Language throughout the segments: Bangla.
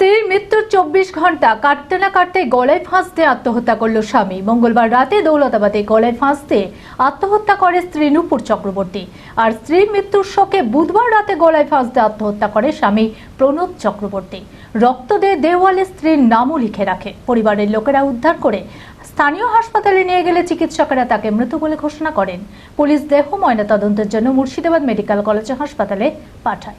স্ত্রীর মৃত্যুর চব্বিশ ঘণ্টা কাটতে না কাটতে গলায় ফাঁস দিয়ে আত্মহত্যা করল স্বামী। মঙ্গলবার রাতে দৌলতাবাদে গলায় ফাঁস দিয়ে আত্মহত্যা করে স্ত্রী নূপুর চক্রবর্তী। আর স্ত্রীর মৃত্যুর শোকে বুধবার রাতে গলায় ফাঁস দিয়ে আত্মহত্যা করে স্বামী প্রণব চক্রবর্তী। রক্ত দিয়ে দেওয়ালে স্ত্রীর নামও লিখে রাখে। পরিবারের লোকেরা উদ্ধার করে স্থানীয় হাসপাতালে নিয়ে গেলে চিকিৎসকেরা তাকে মৃত বলে ঘোষণা করেন। পুলিশ দেহ ময়নাতদন্তের জন্য মুর্শিদাবাদ মেডিকেল কলেজ হাসপাতালে পাঠায়।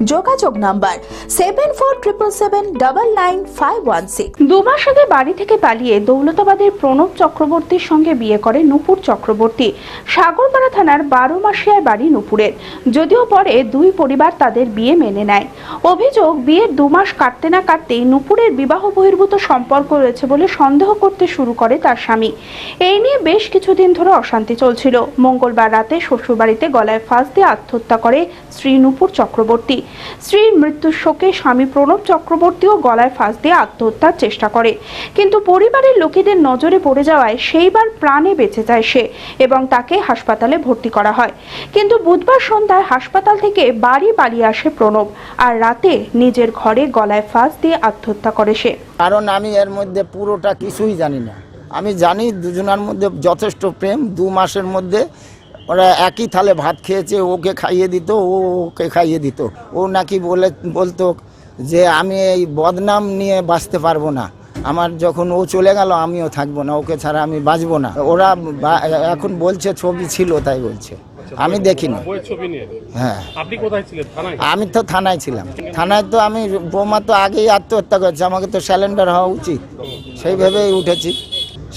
যোগাযোগ number seven four triple seven double nine five one six দু মাস আগে বাড়ি থেকে পালিয়ে দৌলতাবাদের প্রণব চক্রবর্তীর সঙ্গে বিয়ে করে নূপুর চক্রবর্তী। সাগরপাড়া থানার বারো মাসিয়ায় বাড়ি নূপুরের। যদিও পরে দুই পরিবার তাদের বিয়ে মেনে নেয়। অভিযোগ, বিয়ের দু মাস কাটতে না কাটতেই নূপুরের বিবাহ বহির্ভূত সম্পর্ক রয়েছে বলে সন্দেহ করতে শুরু করে তার স্বামী। এই নিয়ে বেশ কিছুদিন ধরে অশান্তি চলছিল। মঙ্গলবার রাতে শ্বশুরবাড়িতে গলায় ফাঁস দিয়ে আত্মহত্যা করে শ্রী নূপুর চক্রবর্তী। স্ত্রীর মৃত্যুর শোকে স্বামী প্রণব চক্রবর্তীও গলায় ফাঁস দিয়ে আত্মহত্যার চেষ্টা করে। কিন্তু পরিবারের লোকেদের নজরে পড়ে যাওয়ায় সেইবার প্রাণে বেঁচে যায় সে এবং তাকে হাসপাতালে ভর্তি করা হয়। কিন্তু বুধবার সন্ধ্যায় হাসপাতাল থেকে বাড়ি পালিয়ে আসে প্রণব আর রাতে নিজের ঘরে গলায় ফাঁস দিয়ে আত্মহত্যা করে সে। কারণ আমি এর মধ্যে পুরোটা কিছুই জানি না। আমি জানি দুজনের মধ্যে যথেষ্ট প্রেম। দু মাসের মধ্যে ওরা একই থালে ভাত খেয়েছে ওকে খাইয়ে দিত ও ওকে খাইয়ে দিত। ও নাকি বলে বলতো যে আমি এই বদনাম নিয়ে বাঁচতে পারব না। আমার যখন ও চলে গেল আমিও থাকব না ওকে ছাড়া আমি বাঁচবো না। ওরা এখন বলছে ছবি ছিল তাই বলছে। আমি দেখিনি। হ্যাঁ। আমি তো থানায় ছিলাম। থানায় তো আমি বৌমা তো আগেই আত্মহত্যা করেছে আমাকে তো স্যালেন্ডার হওয়া উচিত। সেইভাবেই উঠেছি।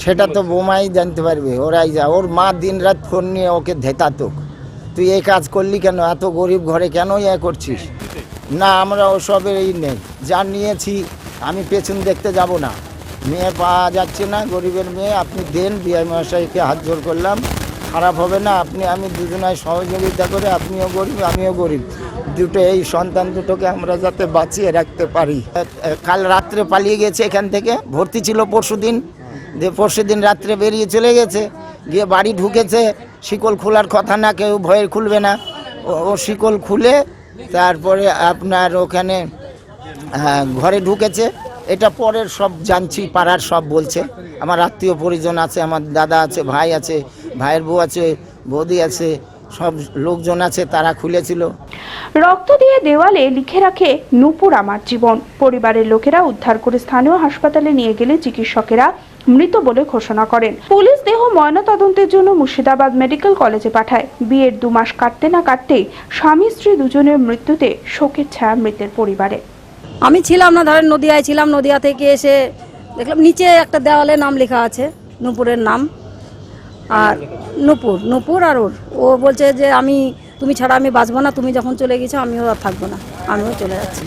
সেটা তো বোমাই জানতে পারবে। ওরাই যা ওর মা দিন রাত ফোন নিয়ে ওকে ধেতাতো তুই এই কাজ করলি কেন? এত গরিব ঘরে কেন ইয়ে করছিস? না আমরা ওসবের এই নেই। যা নিয়েছি আমি পেছন দেখতে যাব না। মেয়ে পাওয়া যাচ্ছে না গরিবের মেয়ে। আপনি দেন বিআই মহাশয়কে হাত জোর করলাম। খারাপ হবে না আপনি আমি দুজনায় সহযোগিতা করে আপনিও গরিব আমিও গরিব। দুটো এই সন্তান দুটোকে আমরা যাতে বাঁচিয়ে রাখতে পারি। কাল রাত্রে পালিয়ে গেছে এখান থেকে। ভর্তি ছিল পরশু দিন দিয়ে পরশু দিন রাত্রে বেরিয়ে চলে গেছে গিয়ে বাড়ি ঢুকেছে শিকল খোলার কথা না কেউ ভয়ে খুলবে না। ও ও শিকল খুলে তারপরে আপনার ওখানে হ্যাঁ, ঘরে ঢুকেছে। এটা পরের সব জানছি পাড়ার সব বলছে। আমার আত্মীয় পরিজন আছে আমার দাদা আছে ভাই আছে ভাইয়ের বউ আছে বৌদি আছে সব লোকজন আছে তারা খুলেছিল। রক্ত দিয়ে দেওয়ালে লিখে রাখে নূপুর আমার জীবন। পরিবারের লোকেরা উদ্ধার করে স্থানীয় হাসপাতালে নিয়ে গেলে চিকিৎসকেরা মৃত বলে ঘোষণা করেন। পুলিশ দেহ ময়নাতদন্তের জন্য মুর্শিদাবাদ মেডিকেল কলেজে পাঠায়। বিয়ের দু মাস কাটতে না কাটতেই স্বামী স্ত্রী দুজনের মৃত্যুতে শোকের ছায়া মৃতের পরিবারে। আমি ছিলাম না ধরেন নদিয়ায় ছিলাম নদিয়া থেকে এসে দেখলাম নিচে একটা দেওয়ালে নাম লেখা আছে নূপুরের নাম। আর নূপুর নূপুর আর ওর। ও বলছে যে আমি তুমি ছাড়া আমি বাঁচবো না তুমি যখন চলে গেছো আমিও আর থাকব না আমিও চলে যাচ্ছি।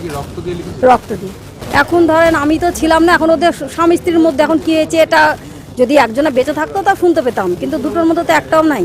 রক্ত দিই এখন ধরেন আমি তো ছিলাম না এখন ওদের স্বামী স্ত্রীর মধ্যে এখন কী হয়েছে এটা যদি একজনে বেঁচে থাকতো তা শুনতে পেতাম। কিন্তু দুটোর মধ্যে তো একটাও নাই।